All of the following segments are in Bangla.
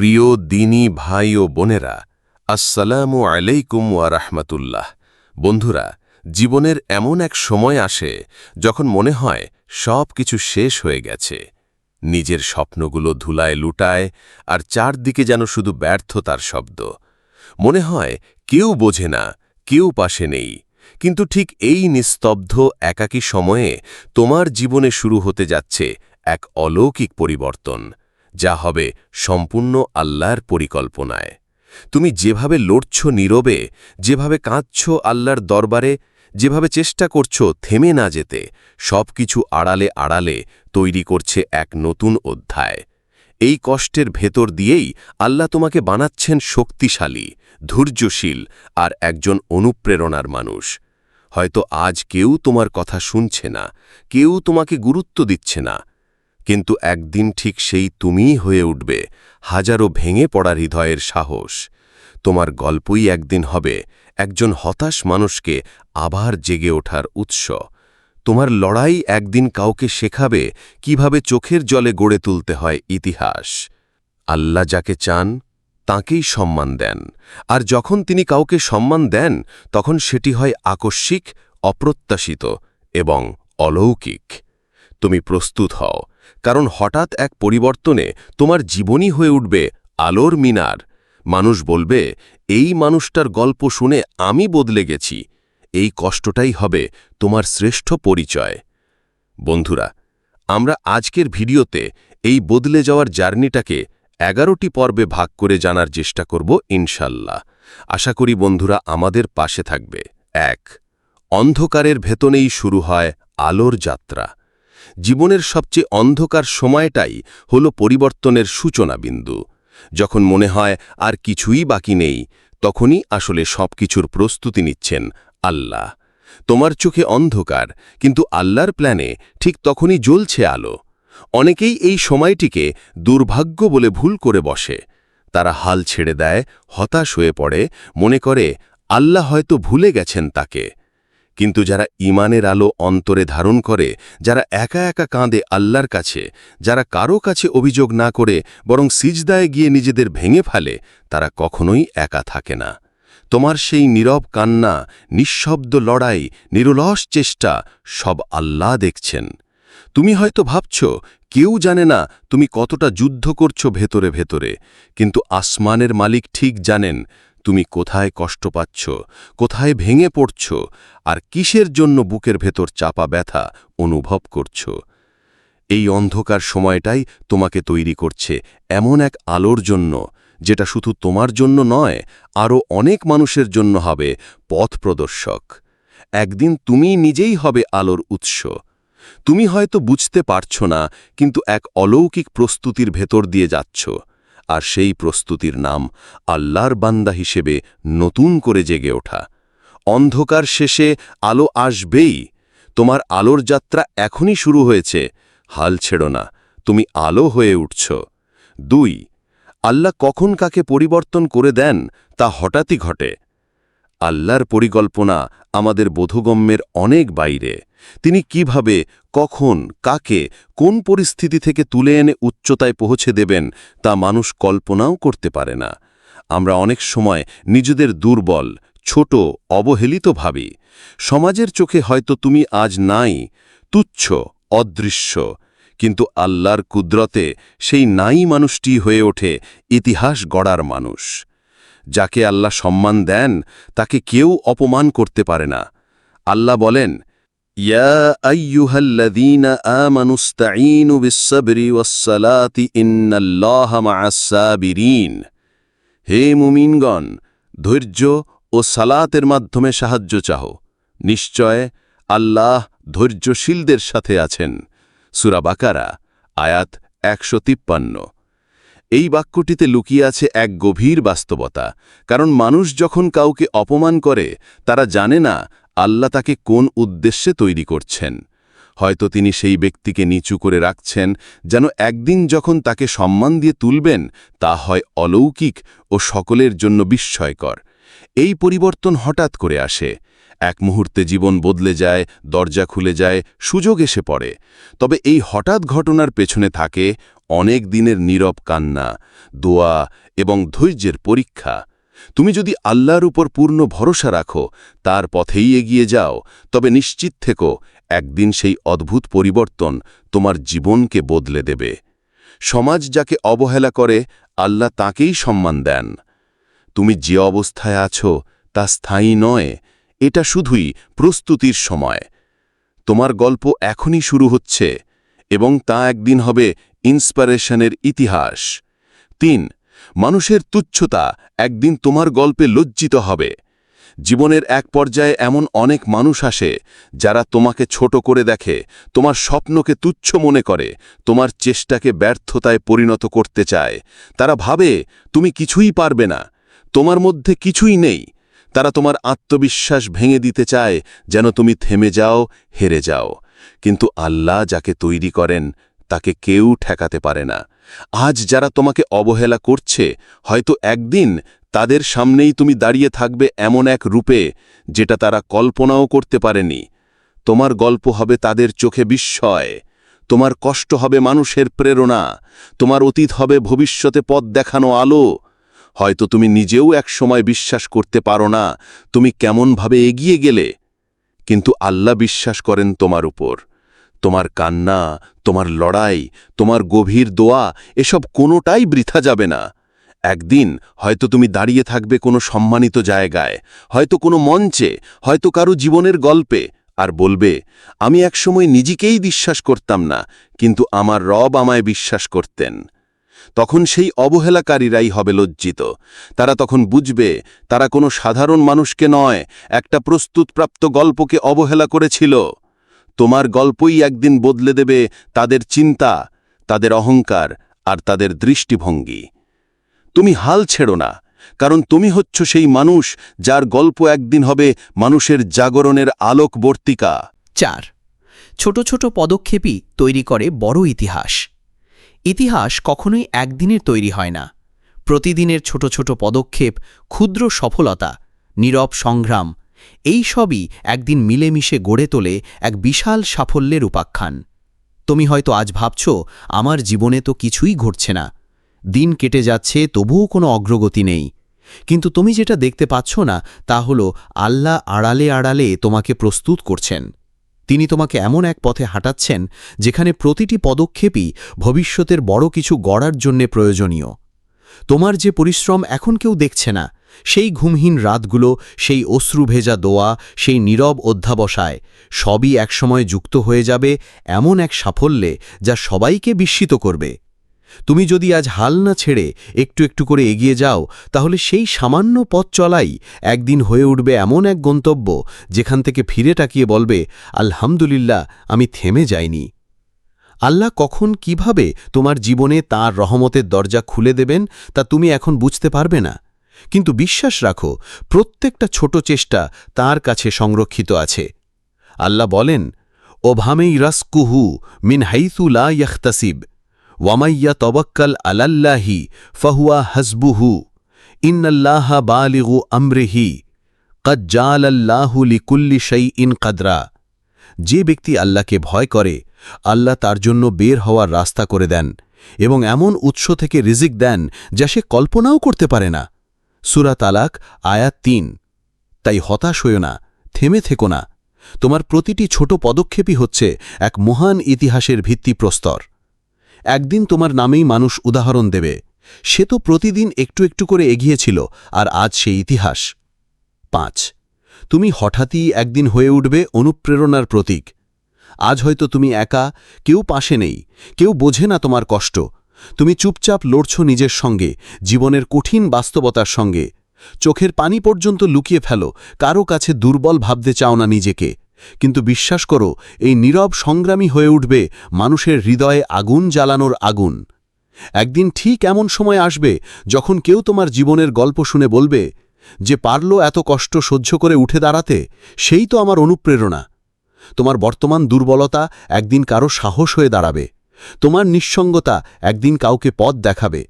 প্রিয় দিনী ভাই ও বোনেরা, আসসালামু আলাইকুম ওয়া রাহমাতুল্লাহ। বন্ধুরা, জীবনের এমন এক সময় আসে যখন মনে হয় সব কিছু শেষ হয়ে গেছে। নিজের স্বপ্নগুলো ধুলায় লুটায় আর চারদিকে যেন শুধু ব্যর্থতার শব্দ। মনে হয় কেউ বোঝে না, কেউ পাশে নেই। কিন্তু ঠিক এই নিস্তব্ধ, একাকী সময়ে তোমার জীবনে শুরু হতে যাচ্ছে এক অলৌকিক পরিবর্তন। যা হবে সম্পূর্ণ আল্লাহর পরিকল্পনায়। তুমি যেভাবে লড়ছ নীরবে, যেভাবে কাঁদছ আল্লাহর দরবারে, যেভাবে চেষ্টা করছ থেমে না যেতে সব কিছু আড়ালে আড়ালে তৈরি করছে এক নতুন অধ্যায়। এই কষ্টের ভেতর দিয়েই আল্লাহ তোমাকে বানাচ্ছেন শক্তিশালী, ধৈর্যশীল আর একজন অনুপ্রেরণার মানুষ। হয়তো আজ কেউ তোমার কথা শুনছে না, কেউ তোমাকে গুরুত্ব দিচ্ছে না কিন্তু একদিন ঠিক সেই তুমিই হয়ে উঠবে, হাজারো ভেঙে পড়া হৃদয়ের সাহস। তোমার গল্পই একদিন হবে, একজন হতাশ মানুষকে আবার জেগে ওঠার উৎস। তোমার লড়াই একদিন কাউকে শেখাবে, কীভাবে চোখের জলে গড়ে তুলতে হয় ইতিহাস। আল্লাহ যাকে চান, তাঁকেই সম্মান দেন। আর যখন তিনি কাউকে সম্মান দেন, তখন সেটি হয় আকস্মিক, অপ্রত্যাশিত এবং অলৌকিক। তুমি প্রস্তুত হও কারণ হঠাৎ এক পরিবর্তনে তোমার জীবনই হয়ে উঠবে আলোর মিনার। মানুষ বলবে, এই মানুষটার গল্প শুনে আমি বদলে গেছি। এই কষ্টটাই হবে তোমার শ্রেষ্ঠ পরিচয়। বন্ধুরা, আমরা আজকের ভিডিওতে এই বদলে যাওয়ার জার্নিটাকে এগারোটি পর্বে ভাগ করে জানার চেষ্টা করব ইনশাল্লাহ। আশা করি বন্ধুরা আমাদের পাশে থাকবে। এক, অন্ধকারের ভেতনেই শুরু হয় আলোর যাত্রা। জীবনের সবচেয়ে অন্ধকার সময়টাই হল পরিবর্তনের সূচনা বিন্দু যখন মনে হয় আর কিছুই বাকি নেই, তখনই আসলে সবকিছুর প্রস্তুতি নিচ্ছেন আল্লাহ। তোমার চোখে অন্ধকার, কিন্তু আল্লাহর প্ল্যানে ঠিক তখনই জ্বলছে আলো। অনেকেই এই সময়টিকে দুর্ভাগ্য বলে ভুল করে বসে। তারা হাল ছেড়ে দেয়, হতাশ হয়ে পড়ে, মনে করে, আল্লাহ হয়তো ভুলে গেছেন তাকে। কিন্তু যারা ইমানের আলো অন্তরে ধারণ করে, যারা একা একা কাঁদে আল্লাহর কাছে, যারা কারও কাছে অভিযোগ না করে, বরং সিজদায় গিয়ে নিজেদের ভেঙে ফেলে, তারা কখনোই একা থাকে না। তোমার সেই নীরব কান্না, নিঃশব্দ লড়াই, নিরলস চেষ্টা সব আল্লাহ দেখছেন। তুমি হয়তো ভাবছ, কেউ জানে না তুমি কতটা যুদ্ধ করছ ভেতরে ভেতরে, কিন্তু আসমানের মালিক ঠিক জানেন তুমি কোথায় কষ্ট পাচ্ছ? কোথায় ভেঙে পড়ছ? আর কিসের জন্য বুকের ভেতর চাপা ব্যথা অনুভব করছ? এই অন্ধকার সময়টাই তোমাকে তৈরি করছে এমন এক আলোর জন্য, যেটা শুধু তোমার জন্য নয় আরও অনেক মানুষের জন্য হবে পথ প্রদর্শক। একদিন তুমি নিজেই হবে আলোর উৎস। তুমি হয়তো বুঝতে পারছ না, কিন্তু এক অলৌকিক প্রস্তুতির ভেতর দিয়ে যাচ্ছ। আর সেই প্রস্তুতির নাম আল্লাহর বান্দা হিসেবে নতুন করে জেগে ওঠা। অন্ধকার শেষে আলো আসবেই। তোমার আলোর যাত্রা এখনই শুরু হয়েছে। হাল ছেড়ো না, তুমি আলো হয়ে উঠছ। দুই, আল্লাহ কখন কাকে পরিবর্তন করে দেন তা হঠাৎই ঘটে। আল্লাহর পরিকল্পনা আমাদের বোধগম্যের অনেক বাইরে। তিনি কীভাবে, কখন, কাকে, কোন পরিস্থিতি থেকে তুলে এনে উচ্চতায় পৌঁছে দেবেন তা মানুষ কল্পনাও করতে পারে না। আমরা অনেক সময় নিজেদের দুর্বল, ছোট, অবহেলিত ভাবি। সমাজের চোখে হয়তো তুমি আজ নাই, তুচ্ছ, অদৃশ্য। কিন্তু আল্লাহর কুদরতে সেই নাই মানুষটি হয়ে ওঠে ইতিহাস গড়ার মানুষ। যাকে আল্লাহ সম্মান দেন, তাকে কেউ অপমান করতে পারে না। আল্লাহ বলেন ইয়া আইয়ুহাল্লাযীনা আমানুস্তাঈনু বিস-সাবরি ওয়াস-সালাতি ইন্নাল্লাহা মা'আস-সাবিরিন হে মুমিনগণ, ধৈর্য ও সালাতের মাধ্যমে সাহায্য চাহ। নিশ্চয় আল্লাহ ধৈর্যশীলদের সাথে আছেন। সুরা বাকারা, আয়াত একশো তিপ্পান্ন। এই বাক্যটিতে লুকিয়ে আছে এক গভীর বাস্তবতা। কারণ মানুষ যখন কাউকে অপমান করে, তারা জানে না আল্লাহ তাকে কোন উদ্দেশ্যে তৈরি করছেন? হয়তো তিনি সেই ব্যক্তিকে নিচু করে রাখছেন যেন একদিন যখন তাকে সম্মান দিয়ে তুলবেন, তা হয় অলৌকিক ও সকলের জন্য বিস্ময়কর। এই পরিবর্তন হঠাৎ করে আসে। এক মুহূর্তে জীবন বদলে যায়, দরজা খুলে যায়, সুযোগ এসে পড়ে। তবে এই হঠাৎ ঘটনার পেছনে থাকে অনেক দিনের নীরব কান্না, দোয়া এবং ধৈর্যের পরীক্ষা। তুমি যদি আল্লাহর উপর পূর্ণ ভরসা রাখো, তার পথেই এগিয়ে যাও, তবে নিশ্চিত থেকো, একদিন সেই অদ্ভুত পরিবর্তন তোমার জীবনকে বদলে দেবে। সমাজ যাকে অবহেলা করে, আল্লাহ তাকেই সম্মান দেন। তুমি যে অবস্থায় আছো, তা স্থায়ী নয়, এটা শুধুই প্রস্তুতির সময়। তোমার গল্প এখনই শুরু হচ্ছে, এবং তা একদিন হবে ইন্সপারেশনের ইতিহাস। তিন মানুষের তুচ্ছতা একদিন তোমার গল্পে লজ্জিত হবে। জীবনের এক পর্যায়ে এমন অনেক মানুষ আসে, যারা তোমাকে ছোট করে দেখে, তোমার স্বপ্নকে তুচ্ছ মনে করে, তোমার চেষ্টাকে ব্যর্থতায় পরিণত করতে চায়। তারা ভাবে, তুমি কিছুই পারবে না। তোমার মধ্যে কিছুই নেই। তারা তোমার আত্মবিশ্বাস ভেঙে দিতে চায়, যেন তুমি থেমে যাও, হেরে যাও। কিন্তু আল্লাহ যাকে তৈরি করেন, তাকে কেউ ঠেকাতে পারে না। আজ যারা তোমাকে অবহেলা করছে, হয়তো একদিন তাদের সামনেই তুমি দাঁড়িয়ে থাকবে এমন এক রূপে, যেটা তারা কল্পনাও করতে পারেনি। তোমার গল্প হবে তাদের চোখে বিস্ময়, তোমার কষ্ট হবে মানুষের প্রেরণা, তোমার অতীত হবে ভবিষ্যতে পথ দেখানো আলো। হয়তো তুমি নিজেও এক সময় বিশ্বাস করতে পারো না, তুমি কেমনভাবে এগিয়ে গেলে, কিন্তু আল্লাহ বিশ্বাস করেন তোমার উপর। তোমার কান্না, তোমার লড়াই, তোমার গভীর দোয়া, এসব কোনোটাই বৃথা যাবে না। একদিন হয়তো তুমি দাঁড়িয়ে থাকবে কোনো সম্মানিত জায়গায়, হয়তো কোনো মঞ্চে, হয়তো কারও জীবনের গল্পে, আর বলবে, আমি একসময় নিজেকেই বিশ্বাস করতাম না, কিন্তু আমার রব আমায় বিশ্বাস করতেন। তখন সেই অবহেলাকারীরাই হবে লজ্জিত। তারা তখন বুঝবে, তারা কোনো সাধারণ মানুষকে নয়, একটা প্রস্তুতপ্রাপ্ত গল্পকে অবহেলা করেছিল। তোমার গল্পই একদিন বদলে দেবে তাদের চিন্তা, তাদের অহংকার আর তাদের দৃষ্টিভঙ্গি। তুমি হাল ছেড়ো না, কারণ তুমি হচ্ছ সেই মানুষ যার গল্প একদিন হবে মানুষের জাগরণের আলোকবর্তিকা। চার, ছোট ছোট পদক্ষেপই তৈরি করে বড় ইতিহাস। ইতিহাস কখনোই একদিনের তৈরি হয় না। প্রতিদিনের ছোট ছোট পদক্ষেপ, ক্ষুদ্র সফলতা, নীরব সংগ্রাম এই সবই একদিন মিলেমিশে গড়ে তোলে এক বিশাল সাফল্যের উপাখ্যান। তুমি হয়তো আজ ভাবছ, আমার জীবনে তো কিছুই ঘটছে না। দিন কেটে যাচ্ছে, তবুও কোনো অগ্রগতি নেই। কিন্তু তুমি যেটা দেখতে পাচ্ছ না, তা হল আল্লাহ আড়ালে আড়ালে তোমাকে প্রস্তুত করছেন। তিনি তোমাকে এমন এক পথে হাঁটাচ্ছেন, যেখানে প্রতিটি পদক্ষেপই ভবিষ্যতের বড় কিছু গড়ার জন্যে প্রয়োজনীয়। তোমার যে পরিশ্রম এখন কেউ দেখছে না সেই ঘুমহীন রাতগুলো, সেই অশ্রুভেজা দোয়া, সেই নীরব অধ্যাবসায়, সবই একসময় যুক্ত হয়ে যাবে এমন এক সাফল্যে যা সবাইকে বিস্মিত করবে। তুমি যদি আজ হাল না ছেড়ে একটু একটু করে এগিয়ে যাও, তাহলে সেই সামান্য পথ চলাই একদিন হয়ে উঠবে এমন এক গন্তব্য যেখান থেকে ফিরে তাকিয়ে বলবে, আলহামদুলিল্লাহ, আমি থেমে যাইনি। আল্লাহ কখন কীভাবে তোমার জীবনে তার রহমতের দরজা খুলে দেবেন তা তুমি এখন বুঝতে পারবে না। কিন্তু বিশ্বাস রাখো, প্রত্যেকটা ছোট চেষ্টা তার কাছে সংরক্ষিত আছে। আল্লাহ বলেন, ওভামেই রাসকুহু মিন হাইসুলা ইয়াখতাসিব ওয়ামাইয়া তবক্কাল আলাল্লাহি ফহুয়া হসবুহু, ইন্নাল্লাহা বালিগু আমরিহি কজ্জালাল্লাহু লিকুল্লি সেই ইন কাদরা। যে ব্যক্তি আল্লাহকে ভয় করে, আল্লাহ তার জন্য বের হওয়ার রাস্তা করে দেন এবং এমন উৎস থেকে রিজিক দেন যা সে কল্পনাও করতে পারে না। সুরা তালাক, আয়াত তিন। তাই হতাশ হইও না, থেমে থেকো না। তোমার প্রতিটি ছোট পদক্ষেপই হচ্ছে এক মহান ইতিহাসের ভিত্তিপ্রস্তর। একদিন তোমার নামেই মানুষ উদাহরণ দেবে। সে তো প্রতিদিন একটু একটু করে এগিয়েছিল, আর আজ সেই ইতিহাস। পাঁচ। তুমি হঠাৎই একদিন হয়ে উঠবে অনুপ্রেরণার প্রতীক। আজ হয়তো তুমি একা, কেউ পাশে নেই, কেউ বোঝে না তোমার কষ্ট। তুমি চুপচাপ লড়ছ নিজের সঙ্গে, জীবনের কঠিন বাস্তবতার সঙ্গে। চোখের পানি পর্যন্ত লুকিয়ে ফেলো, কারও কাছে দুর্বল ভাবতে চাও না নিজেকে। কিন্তু বিশ্বাস করো, এই নীরব সংগ্রামী হয়ে উঠবে মানুষের হৃদয়ে আগুন জ্বালানোর আগুন। একদিন ঠিক এমন সময় আসবে, যখন কেউ তোমার জীবনের গল্প শুনে বলবে, যে পারল এত কষ্ট সহ্য করে উঠে দাঁড়াতে, সেই তো আমার অনুপ্রেরণা। তোমার বর্তমান দুর্বলতা একদিন কারও সাহস হয়ে দাঁড়াবে। তোমার নিঃসঙ্গতা একদিন কাউকে পথ দেখাবে।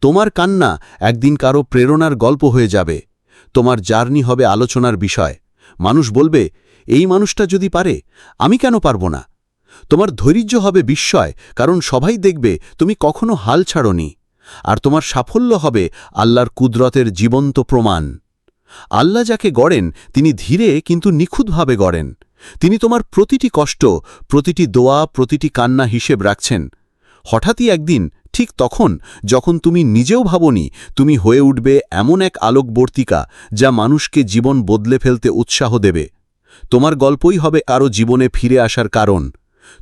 তোমার কান্না একদিন কারও প্রেরণার গল্প হয়ে যাবে। তোমার জার্নি হবে আলোচনার বিষয়। মানুষ বলবে, এই মানুষটা যদি পারে, আমি কেন পারব না? তোমার ধৈর্য হবে বিস্ময়, কারণ সবাই দেখবে তুমি কখনো হাল ছাড়নি। আর তোমার সাফল্য হবে আল্লাহর কুদরতের জীবন্ত প্রমাণ। আল্লাহ যাকে গড়েন, তিনি ধীরে কিন্তু নিখুঁতভাবে গড়েন। তিনি তোমার প্রতিটি কষ্ট, প্রতিটি দোয়া, প্রতিটি কান্না হিসেব রাখছেন। হঠাৎই একদিন, ঠিক তখন, যখন তুমি নিজেও ভাবনি, তুমি হয়ে উঠবে এমন এক আলোকবর্তিকা যা মানুষকে জীবন বদলে ফেলতে উৎসাহ দেবে। তোমার গল্পই হবে কারও জীবনে ফিরে আসার কারণ।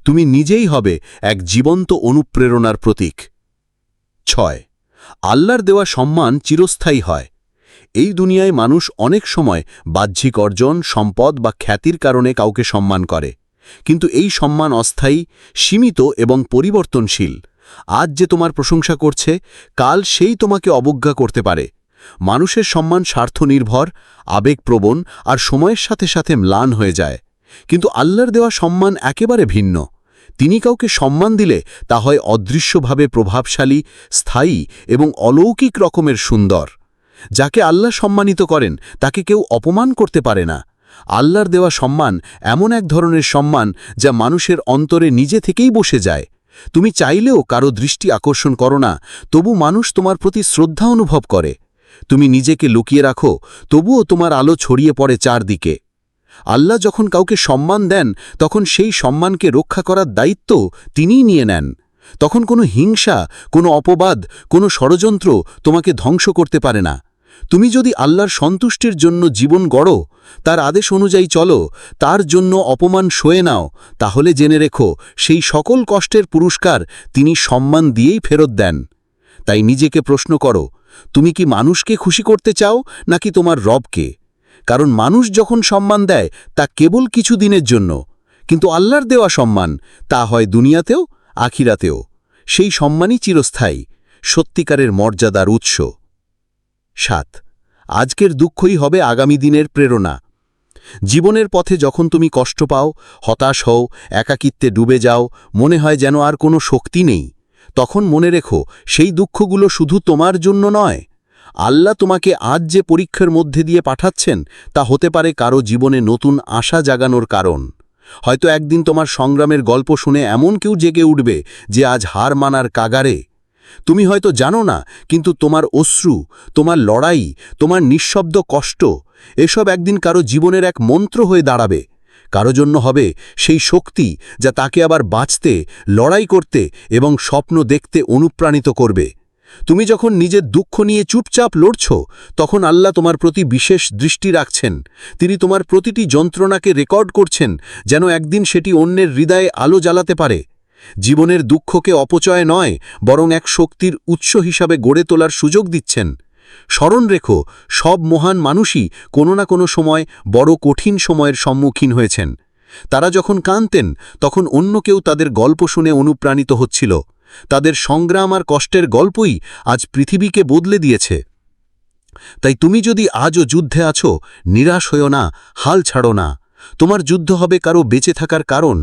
তুমি নিজেই হবে এক জীবন্ত অনুপ্রেরণার প্রতীক। ছয়। আল্লাহর দেওয়া সম্মান চিরস্থায়ী হয়। এই দুনিয়ায় মানুষ অনেক সময় বাহ্যিক অর্জন, সম্পদ বা খ্যাতির কারণে কাউকে সম্মান করে। কিন্তু এই সম্মান অস্থায়ী, সীমিত এবং পরিবর্তনশীল। আজ যে তোমার প্রশংসা করছে, কাল সেই তোমাকে অবজ্ঞা করতে পারে। মানুষের সম্মান স্বার্থনির্ভর, আবেগপ্রবণ আর সময়ের সাথে সাথে ম্লান হয়ে যায়। কিন্তু আল্লাহর দেওয়া সম্মান একেবারে ভিন্ন। তিনি কাউকে সম্মান দিলে তা হয় অদৃশ্যভাবে প্রভাবশালী, স্থায়ী এবং অলৌকিক রকমের সুন্দর। যাকে আল্লাহ সম্মানিত করেন, তাকে কেউ অপমান করতে পারে না। আল্লাহর দেওয়া সম্মান এমন এক ধরনের সম্মান যা মানুষের অন্তরে নিজে থেকেই বসে যায়। তুমি চাইলেও কারও দৃষ্টি আকর্ষণ করো না, তবু মানুষ তোমার প্রতি শ্রদ্ধা অনুভব করে। তুমি নিজেকে লুকিয়ে রাখো, তবুও তোমার আলো ছড়িয়ে পড়ে চারদিকে। আল্লাহ যখন কাউকে সম্মান দেন, তখন সেই সম্মানকে রক্ষা করার দায়িত্ব তিনিই নিয়ে নেন। তখন কোনো হিংসা, কোনো অপবাদ, কোনো ষড়যন্ত্র তোমাকে ধ্বংস করতে পারে না। তুমি যদি আল্লাহর সন্তুষ্টির জন্য জীবন গড়ো, তার আদেশ অনুযায়ী চলো, তার জন্য অপমান সয়ে নাও, তাহলে জেনে রেখো, সেই সকল কষ্টের পুরস্কার তিনি সম্মান দিয়েই ফেরত দেন। তাই নিজেকে প্রশ্ন করো, তুমি কি মানুষকে খুশি করতে চাও, নাকি তোমার রবকে? কারণ মানুষ যখন সম্মান দেয়, তা কেবল কিছু দিনের জন্য। কিন্তু আল্লাহর দেওয়া সম্মান, তা হয় দুনিয়াতেও, আখিরাতেও। সেই সম্মানই চিরস্থায়ী, সত্যিকারের মর্যাদার উৎস। সাত। আজকের দুঃখই হবে আগামী দিনের প্রেরণা। জীবনের পথে যখন তুমি কষ্ট পাও, হতাশ হও, একাকিত্বে ডুবে যাও, মনে হয় যেন আর কোনো শক্তি নেই, তখন মনে রেখো, সেই দুঃখগুলো শুধু তোমার জন্য নয়। আল্লাহ তোমাকে আজ যে পরীক্ষার মধ্যে দিয়ে পাঠাচ্ছেন, তা হতে পারে কারও জীবনে নতুন আশা জাগানোর কারণ। হয়তো একদিন তোমার সংগ্রামের গল্প শুনে এমন কেউ জেগে উঠবে, যে আজ হার মানার কাগারে তুমি হয়তো জানো না, কিন্তু তোমার অশ্রু, তোমার লড়াই, তোমার নিঃশব্দ কষ্ট, এসব একদিন কারও জীবনের এক মন্ত্র হয়ে দাঁড়াবে। কারও জন্য হবে সেই শক্তি যা তাকে আবার বাঁচতে, লড়াই করতে এবং স্বপ্ন দেখতে অনুপ্রাণিত করবে। তুমি যখন নিজের দুঃখ নিয়ে চুপচাপ লড়ছ, তখন আল্লাহ তোমার প্রতি বিশেষ দৃষ্টি রাখছেন। তিনি তোমার প্রতিটি যন্ত্রণাকে রেকর্ড করছেন, যেন একদিন সেটি অন্যের হৃদয়ে আলো জ্বালাতে পারে। জীবনের দুঃখকে অপচয় নয়, বরং এক শক্তির উৎস হিসাবে গড়ে তোলার সুযোগ দিচ্ছেন। স্মরণ রেখো, সব মহান মানুষই কোনো না কোনো সময় বড় কঠিন সময়ের সম্মুখীন হয়েছেন। তারা যখন কাঁদতেন, তখন অন্য কেউ তাদের গল্প শুনে অনুপ্রাণিত হচ্ছিল। তাদের সংগ্রাম আর কষ্টের গল্পই আজ পৃথিবীকে বদলে দিয়েছে। তাই তুমি যদি আজও যুদ্ধে আছো, নিরাশ হও না, হাল ছাড়ো না। তোমার যুদ্ধ হবে কারও বেঁচে থাকার কারণ,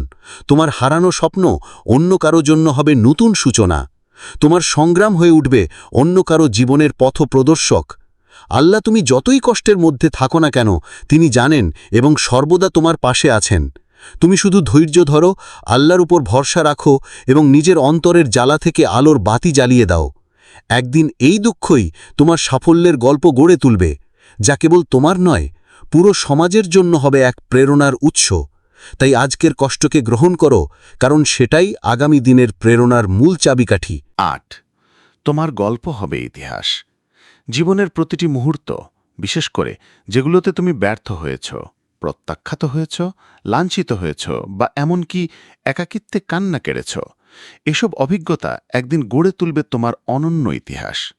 তোমার হারানো স্বপ্ন অন্য কারও জন্য হবে নতুন সূচনা, তোমার সংগ্রাম হয়ে উঠবে অন্য কারও জীবনের পথ প্রদর্শক। আল্লাহ তুমি যতই কষ্টের মধ্যে থাকো না কেন, তিনি জানেন এবং সর্বদা তোমার পাশে আছেন। তুমি শুধু ধৈর্য ধরো, আল্লাহর উপর ভরসা রাখো এবং নিজের অন্তরের জ্বালা থেকে আলোর বাতি জ্বালিয়ে দাও। একদিন এই দুঃখই তোমার সাফল্যের গল্প গড়ে তুলবে, যা কেবল তোমার নয় পুরো সমাজের জন্য হবে এক প্রেরণার উৎস। তাই আজকের কষ্টকে গ্রহণ করো, কারণ সেটাই আগামী দিনের প্রেরণার মূল চাবিকাঠি। আট। তোমার গল্প হবে ইতিহাস। জীবনের প্রতিটি মুহূর্ত, বিশেষ করে যেগুলোতে তুমি ব্যর্থ হয়েছ, প্রত্যাখ্যাত হয়েছ, লাঞ্ছিত হয়েছ, বা এমনকি একাকিত্বে কান্না কেড়েছ, এসব অভিজ্ঞতা একদিন গড়ে তুলবে তোমার অনন্য ইতিহাস।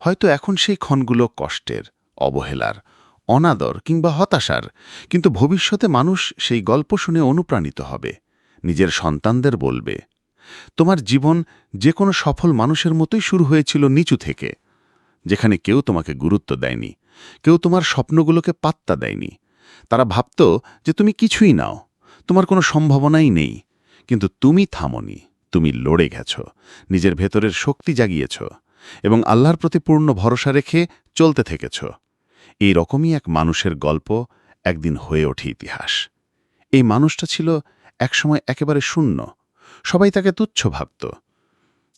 হয়তো এখন সেই ক্ষণগুলো কষ্টের, অবহেলার অনাদর কিংবা হতাশার, কিন্তু ভবিষ্যতে মানুষ সেই গল্প শুনে অনুপ্রাণিত হবে। নিজের সন্তানদের বলবে, তোমার জীবন যে কোনো সফল মানুষের মতোই শুরু হয়েছিল নিচু থেকে, যেখানে কেউ তোমাকে গুরুত্ব দেয়নি, কেউ তোমার স্বপ্নগুলোকে পাত্তা দেয়নি। তারা ভাবত যে তুমি কিছুই নাও, তোমার কোনো সম্ভাবনাই নেই, কিন্তু তুমি থামনি, তুমি লড়ে গেছ, নিজের ভেতরের শক্তি জাগিয়েছ এবং আল্লাহর প্রতি পূর্ণ ভরসা রেখে চলতে থেকেছ। এই রকমই এক মানুষের গল্প একদিন হয়ে ওঠে ইতিহাস। এই মানুষটা ছিল একসময় একেবারে শূন্য, সবাই তাকে তুচ্ছ ভাবত।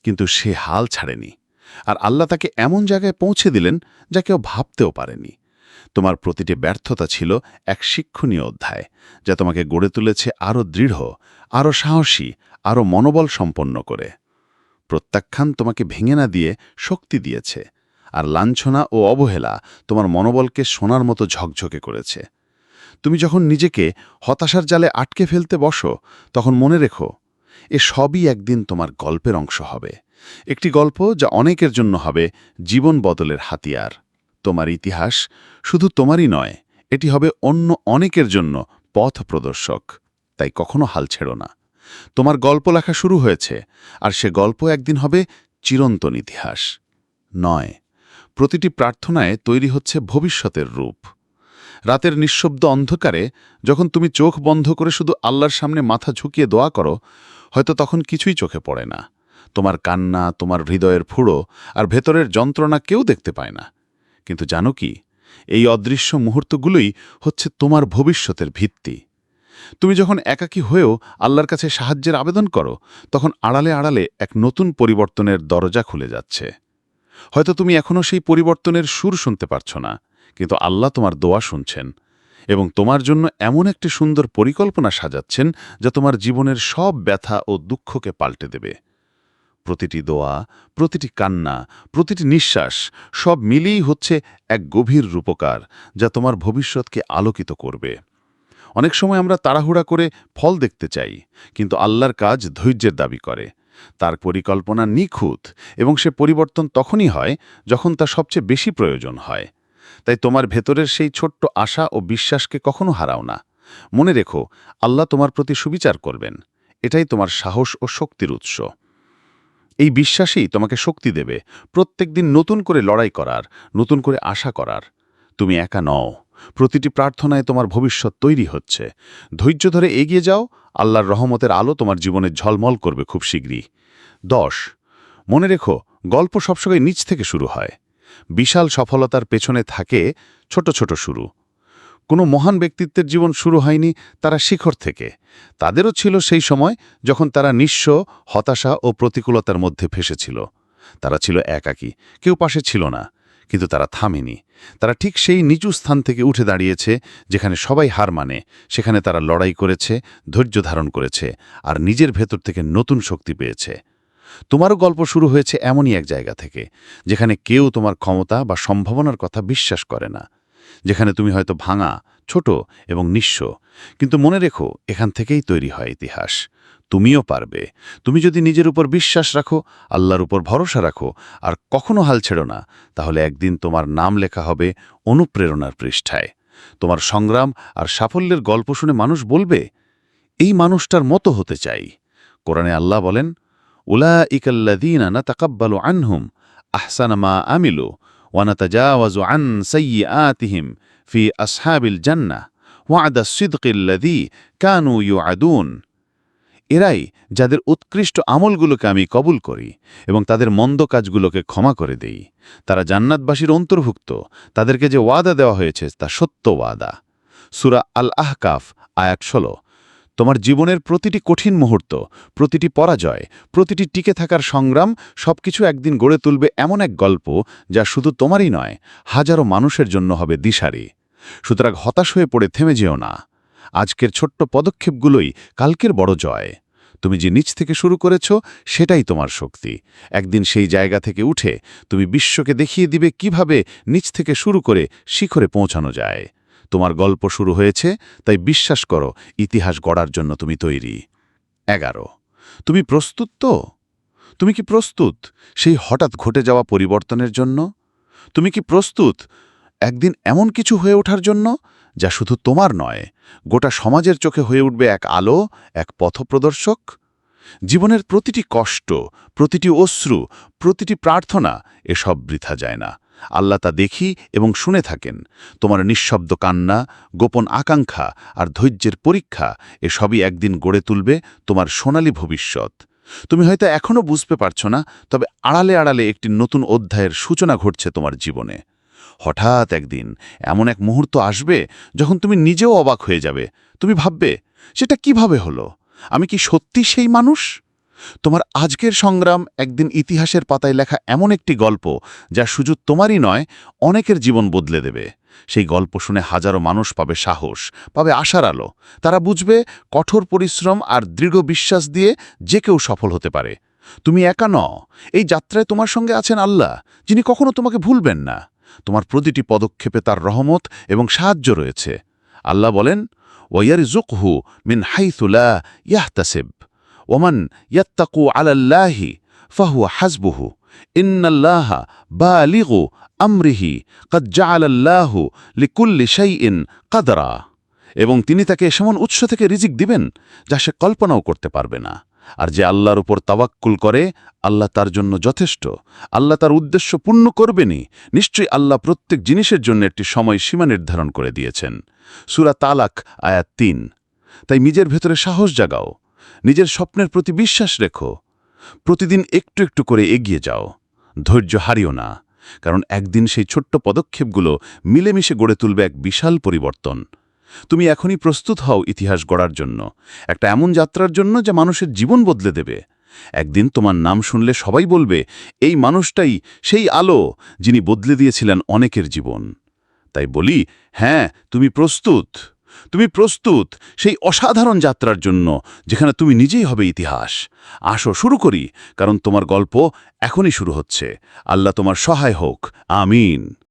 কিন্তু সে হাল ছাড়েনি আর আল্লাহ তাকে এমন জায়গায় পৌঁছে দিলেন যা কেউ ভাবতেও পারেনি। তোমার প্রতিটি ব্যর্থতা ছিল এক শিক্ষণীয় অধ্যায় যা তোমাকে গড়ে তুলেছে আরও দৃঢ়, আরও সাহসী, আরও মনোবল সম্পন্ন করে। প্রত্যাখ্যান তোমাকে ভেঙে না দিয়ে শক্তি দিয়েছে। আর লাঞ্ছনা ও অবহেলা তোমার মনোবলকে সোনার মতো ঝকঝকে করেছে। তুমি যখন নিজেকে হতাশার জালে আটকে ফেলতে বসো, তখন মনে রেখো, এ সবই একদিন তোমার গল্পের অংশ হবে। একটি গল্প যা অনেকের জন্য হবে জীবন বদলের হাতিয়ার। তোমার ইতিহাস শুধু তোমারই নয়, এটি হবে অন্য অনেকের জন্য পথ প্রদর্শক। তাই কখনো হাল ছেড়ো না। তোমার গল্প লেখা শুরু হয়েছে, আর সে গল্প একদিন হবে চিরন্তন ইতিহাস। নয়। প্রতিটি প্রার্থনায় তৈরি হচ্ছে ভবিষ্যতের রূপ। রাতের নিঃশব্দ অন্ধকারে যখন তুমি চোখ বন্ধ করে শুধু আল্লাহর সামনে মাথা ঝুঁকিয়ে দোয়া করো, হয়তো তখন কিছুই চোখে পড়ে না। তোমার কান্না, তোমার হৃদয়ের ফুড়ো আর ভেতরের যন্ত্রণা কেউ দেখতে পায় না। কিন্তু জানো কি? এই অদৃশ্য মুহূর্তগুলোই হচ্ছে তোমার ভবিষ্যতের ভিত্তি। তুমি যখন একাকী হয়েও আল্লাহর কাছে সাহায্যের আবেদন করো, তখন আড়ালে আড়ালে এক নতুন পরিবর্তনের দরজা খুলে যাচ্ছে। হয়তো তুমি এখনও সেই পরিবর্তনের সুর শুনতে পারছ না, কিন্তু আল্লাহ তোমার দোয়া শুনছেন এবং তোমার জন্য এমন একটি সুন্দর পরিকল্পনা সাজাচ্ছেন যা তোমার জীবনের সব ব্যথা ও দুঃখকে পাল্টে দেবে। প্রতিটি দোয়া, প্রতিটি কান্না, প্রতিটি নিঃশ্বাস সব মিলিয়েই হচ্ছে এক গভীর রূপকার যা তোমার ভবিষ্যৎকে আলোকিত করবে। অনেক সময় আমরা তাড়াহুড়া করে ফল দেখতে চাই, কিন্তু আল্লাহর কাজ ধৈর্যের দাবি করে। তার পরিকল্পনা নিখুঁত এবং সে পরিবর্তন তখনই হয় যখন তা সবচেয়ে বেশি প্রয়োজন হয়। তাই তোমার ভেতরের সেই ছোট্ট আশা ও বিশ্বাসকে কখনো হারাও না। মনে রেখো, আল্লাহ তোমার প্রতি সুবিচার করবেন। এটাই তোমার সাহস ও শক্তির উৎস। এই বিশ্বাসই তোমাকে শক্তি দেবে প্রত্যেকদিন নতুন করে লড়াই করার, নতুন করে আশা করার। তুমি একা নও। প্রতিটি প্রার্থনায় তোমার ভবিষ্যৎ তৈরি হচ্ছে। ধৈর্য ধরে এগিয়ে যাও, আল্লাহর রহমতের আলো তোমার জীবনে ঝলমল করবে খুব শীঘ্রই। দশ, মনে রেখো, গল্প সবসময় নিচ থেকে শুরু হয়। বিশাল সফলতার পেছনে থাকে ছোট ছোট শুরু। কোনো মহান ব্যক্তিত্বের জীবন শুরু হয়নি তারা শিখর থেকে। তাদেরও ছিল সেই সময় যখন তারা নিঃস্ব, হতাশা ও প্রতিকূলতার মধ্যে ফেসেছিল। তারা ছিল একাকী, কেউ পাশে ছিল না। কিন্তু তারা থামেনি। তারা ঠিক সেই নিচু স্থান থেকে উঠে দাঁড়িয়েছে, যেখানে সবাই হার মানে। সেখানে তারা লড়াই করেছে, ধৈর্য ধারণ করেছে, আর নিজের ভেতর থেকে নতুন শক্তি পেয়েছে। তোমারও গল্প শুরু হয়েছে এমনই এক জায়গা থেকে, যেখানে কেউ তোমার ক্ষমতা বা সম্ভাবনার কথা বিশ্বাস করে না। যেখানে তুমি হয়তো ভাঙা, ছোট এবং নিঃস্ব, কিন্তু মনে রেখো, এখান থেকেই তৈরি হয় ইতিহাস। তুমিও পারবে তুমি যদি নিজের উপর বিশ্বাস রাখো আল্লাহর উপর ভরসা রাখো আর কখনো হাল ছেড়ো না তাহলে একদিন তোমার নাম লেখা হবে অনুপ্রেরণার পৃষ্ঠায় তোমার সংগ্রাম আর সাফল্যের গল্প শুনে মানুষ বলবে এই মানুষটার মতো হতে চাই কোরআনে আল্লাহ বলেন উলা ইকাল্লাদিনা না তাকাব্বালু আনহুম আহসানা মা আমিলু ونتجاوز عن سيئاتهم في أصحاب الجنة وعد الصدق الذي كانوا يوعدون এরাই যাদের উৎকৃষ্ট আমলগুলোকে আমি কবুল করি এবং তাদের মন্দ কাজগুলোকে ক্ষমা করে দেই। তারা জান্নাতবাসীর অন্তর্ভুক্ত। তাদেরকে যে ওয়াদা দেওয়া হয়েছে তা সত্য ওয়াদা। সুরা আল আহকাফ আয়াত ষোলো। তোমার জীবনের প্রতিটি কঠিন মুহূর্ত, প্রতিটি পরাজয়, প্রতিটি টিকে থাকার সংগ্রাম সবকিছু একদিন গড়ে তুলবে এমন এক গল্প যা শুধু তোমারই নয়, হাজারো মানুষের জন্য হবে দিশারি। সুতরাং হতাশ হয়ে পড়ে থেমে যেও না। আজকের ছোট্ট পদক্ষেপগুলোই কালকের বড় জয়। তুমি যে নিচ থেকে শুরু করেছ, সেটাই তোমার শক্তি। একদিন সেই জায়গা থেকে উঠে তুমি বিশ্বকে দেখিয়ে দিবে কীভাবে নিচ থেকে শুরু করে শিখরে পৌঁছানো যায়। তোমার গল্প শুরু হয়েছে, তাই বিশ্বাস করো, ইতিহাস গড়ার জন্য তুমি তৈরি। এগারো। তুমি প্রস্তুত তো? তুমি কি প্রস্তুত সেই হঠাৎ ঘটে যাওয়া পরিবর্তনের জন্য? তুমি কি প্রস্তুত একদিন এমন কিছু হয়ে ওঠার জন্য? যা শুধু তোমার নয়, গোটা সমাজের চোখে হয়ে উঠবে এক আলো, এক পথপ্রদর্শক? জীবনের প্রতিটি কষ্ট, প্রতিটি অশ্রু, প্রতিটি প্রার্থনা, এসব বৃথা যায় না। আল্লাহ তা দেখি এবং শুনে থাকেন। তোমার নিঃশব্দ কান্না, গোপন আকাঙ্ক্ষা আর ধৈর্যের পরীক্ষা, এসবই একদিন গড়ে তুলবে তোমার সোনালী ভবিষ্যৎ। তুমি হয়তো এখনও বুঝতে পারছ না, তবে আড়ালে আড়ালে একটি নতুন অধ্যায়ের সূচনা ঘটছে তোমার জীবনে। হঠাৎ একদিন এমন এক মুহূর্ত আসবে যখন তুমি নিজেও অবাক হয়ে যাবে। তুমি ভাববে, সেটা কীভাবে হলো? আমি কি সত্যি সেই মানুষ? তোমার আজকের সংগ্রাম একদিন ইতিহাসের পাতায় লেখা এমন একটি গল্প যা শুধু তোমারই নয়, অনেকের জীবন বদলে দেবে। সেই গল্প শুনে হাজারো মানুষ পাবে সাহস, পাবে আশার আলো। তারা বুঝবে, কঠোর পরিশ্রম আর দৃঢ় বিশ্বাস দিয়ে যে কেউ সফল হতে পারে। তুমি একা ন এই যাত্রায় তোমার সঙ্গে আছেন আল্লাহ, যিনি কখনো তোমাকে ভুলবেন না। তোমার প্রতিটি পদক্ষেপে তার রহমত এবং সাহায্য রয়েছে। আল্লাহ বলেন ওয়ার জুকহু মিন হাইথুলা ইয়াহতাসেব, ওমান ইয়াত্তাকু আলাল্লাহি ফাহু হাসবুহু, ইন্নাল্লাহা বালিগু আমরিহি কদ জাআলাল্লাহু লিকুল্লি শাইইন কাদরা। এবং তিনি তাকে সেমন উৎস থেকে রিজিক দিবেন, যা সে কল্পনাও করতে পারবে না। আর যে আল্লাহর উপর তাওয়াক্কুল করে, আল্লাহ তার জন্য যথেষ্ট। আল্লাহ তার উদ্দেশ্য পূর্ণ করবেনই। নিশ্চয়ই আল্লাহ প্রত্যেক জিনিসের জন্য একটি সময় সীমা নির্ধারণ করে দিয়েছেন। সুরা তালাক, আয়াত তিন। তাই নিজের ভেতরে সাহস জাগাও। নিজের স্বপ্নের প্রতি বিশ্বাস রেখো। প্রতিদিন একটু একটু করে এগিয়ে যাও। ধৈর্য হারিও না। কারণ একদিন সেই ছোট্ট পদক্ষেপগুলো মিলেমিশে গড়ে তুলবে এক বিশাল পরিবর্তন। তুমি এখনই প্রস্তুত হও ইতিহাস গড়ার জন্য। একটা এমন যাত্রার জন্য যা মানুষের জীবন বদলে দেবে। একদিন তোমার নাম শুনলে সবাই বলবে, এই মানুষটাই সেই আলো যিনি বদলে দিয়েছিলেন অনেকের জীবন। তাই বলি হ্যাঁ তুমি প্রস্তুত। তুমি প্রস্তুত সেই অসাধারণ যাত্রার জন্য, যেখানে তুমি নিজেই হবে ইতিহাস। আসো, শুরু করি, কারণ তোমার গল্প এখনই শুরু হচ্ছে। আল্লাহ তোমার সহায় হোক। আমিন।